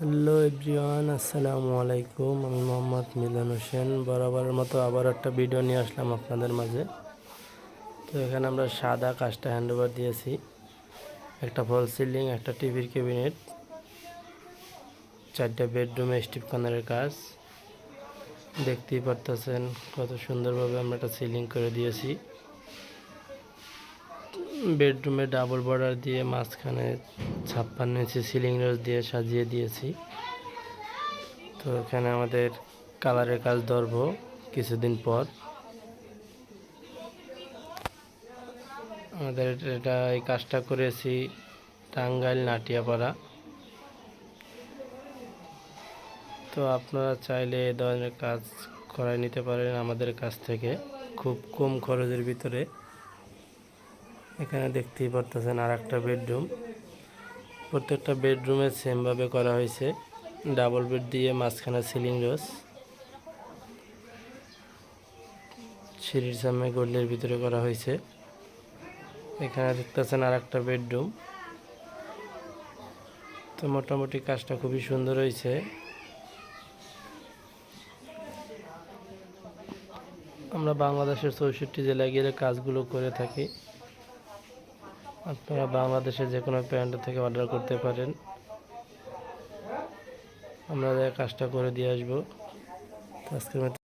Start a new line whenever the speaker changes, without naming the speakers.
Hello everyone, আসসালামু আলাইকুম। আমি মোহাম্মদ মিলন হোসেন। বরাবরের মতো আবার একটা ভিডিও নিয়ে আসলাম আপনাদের মাঝে। তো এখানে আমরা সাদা কাজটা হ্যান্ডওভার দিয়েছি। একটা ফল সিলিং একটা টিভির ক্যাবিনেট চারটা বেডরুমে স্টিপ কর্নারের কাজ। দেখতেই পারতেছেন কত সুন্দরভাবে আমরা একটা সিলিং করে দিয়েছি। বেডরুমে ডাবল বর্ডার দিয়ে মাঝখানে ছাপ্পান্ন ইঞ্চি সিলিং রোজ দিয়ে সাজিয়ে দিয়েছি। তো এখানে আমাদের কালারের কাজ ধরবো কিছুদিন পর। আমাদের এটা এই কাজটা করেছি টাঙ্গাইল নাটিয়াপাড়া। তো আপনারা চাইলে এ ধরনের কাজ করাই নিতে পারেন আমাদের কাছ থেকে, খুব কম খরচের ভিতরে। এখানে দেখতেই পারতেছেন আর একটা বেডরুম। প্রত্যেকটা বেডরুমে সেমভাবে করা হয়েছে। ডাবল বেড দিয়ে মাঝখানে সিলিং রোজ। সিঁড়ির সামনে গোল্ডের ভিতরে করা হয়েছে। এখানে দেখতেছেন আর একটা বেডরুম। তো মোটামুটি কাজটা খুবই সুন্দর হয়েছে। আমরা বাংলাদেশের চৌষট্টি জেলায় গেলে কাজগুলো করে থাকি। আপনারা বাংলাদেশে যে কোনো প্যান্ট থেকে অর্ডার করতে পারেন। আমরা কাজটা করে দিয়ে আসব। আজকের